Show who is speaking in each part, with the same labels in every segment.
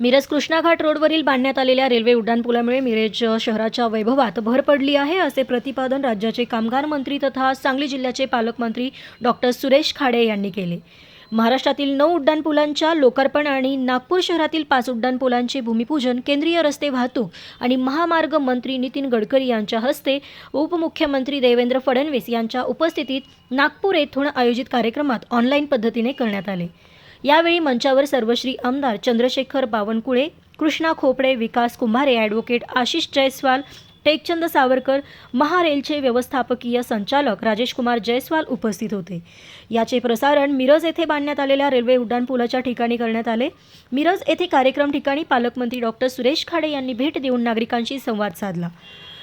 Speaker 1: मिरज कृष्णाघाट रोडवरील बांधण्यात आलेल्या रेल्वे उड्डाणपुलामुळे मिरज शहराच्या वैभवात भर पडली आहे असे प्रतिपादन राज्याचे कामगार मंत्री तथा सांगली जिल्ह्याचे पालकमंत्री डॉक्टर सुरेश खाडे यांनी केले महाराष्ट्रातील नऊ उड्डाणपुलांच्या लोकार्पण आणि नागपूर शहरातील पाच उड्डाणपुलांचे भूमिपूजन केंद्रीय रस्ते वाहतूक आणि महामार्ग मंत्री नितीन गडकरी यांच्या हस्ते उपमुख्यमंत्री देवेंद्र फडणवीस यांच्या उपस्थितीत नागपूर येथून आयोजित कार्यक्रमात ऑनलाईन पद्धतीने करण्यात आले यावेळी मंचावर सर्वश्री आमदार चंद्रशेखर बावनकुळे कृष्णा खोपडे विकास कुंभारे ॲडव्होकेट आशिष जयस्वाल टेकचंद सावरकर महारेलचे व्यवस्थापकीय संचालक राजेश कुमार जयस्वाल उपस्थित होते याचे प्रसारण मिरज येथे बांधण्यात आलेल्या रेल्वे उड्डाणपुलाच्या ठिकाणी करण्यात आले मिरज येथे कार्यक्रम ठिकाणी पालकमंत्री डॉक्टर सुरेश खाडे यांनी भेट देऊन नागरिकांशी संवाद साधला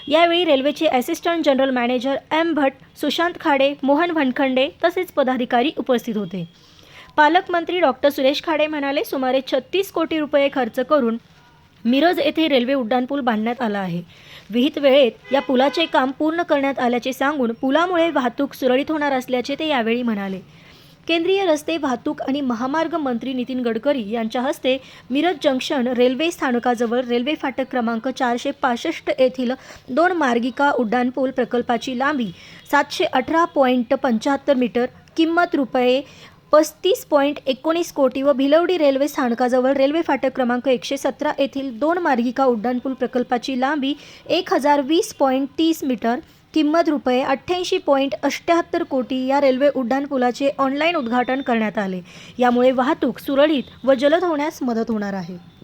Speaker 1: यावेळी रेल्वेचे assistant general manager M Bhat Sushant Khade Mohan Bhankhande तसेच पदाधिकारी उपस्थित होते पालकमंत्री डॉक्टर सुरेश खाडे म्हणाले सुमारे छत्तीस कोटी रुपये खर्च करून मिरज येथे रेल्वे उड्डाणपूल बांधण्यात आला आहे विहित वेळेत या पुलाचे काम पूर्ण करण्यात आल्याचे सांगून पुलामुळे वाहतूक सुरळीत होणार असल्याचे ते यावेळी म्हणाले केंद्रीय रस्ते वाहतूक आणि महामार्ग मंत्री नितीन गडकरी यांच्या हस्ते मिरज जंक्शन रेल्वे स्थानकाजवळ रेल्वे फाटक क्रमांक चारशे पासष्ट येथील दोन मार्गिका उड्डाणपूल प्रकल्पाची लांबी सातशे अठरा पॉईंट पंच्याहत्तर मीटर किंमत रुपये पस्तीस पॉईंट एकोणीस कोटी व भिलवडी रेल्वे स्थानकाजवळ रेल्वे फाटक क्रमांक एकशे सतरा येथील दोन मार्गिका उड्डाणपूल प्रकल्पाची लांबी एक हजार वीस पॉईंट तीस मीटर किंमत रुपये अठ्ठ्याऐंशी पॉईंट अष्ट्याहत्तर कोटी या रेल्वे उड्डाणपुलाचे ऑनलाईन उद्घाटन करण्यात आले यामुळे वाहतूक सुरळीत व जलद होण्यास मदत होणार आहे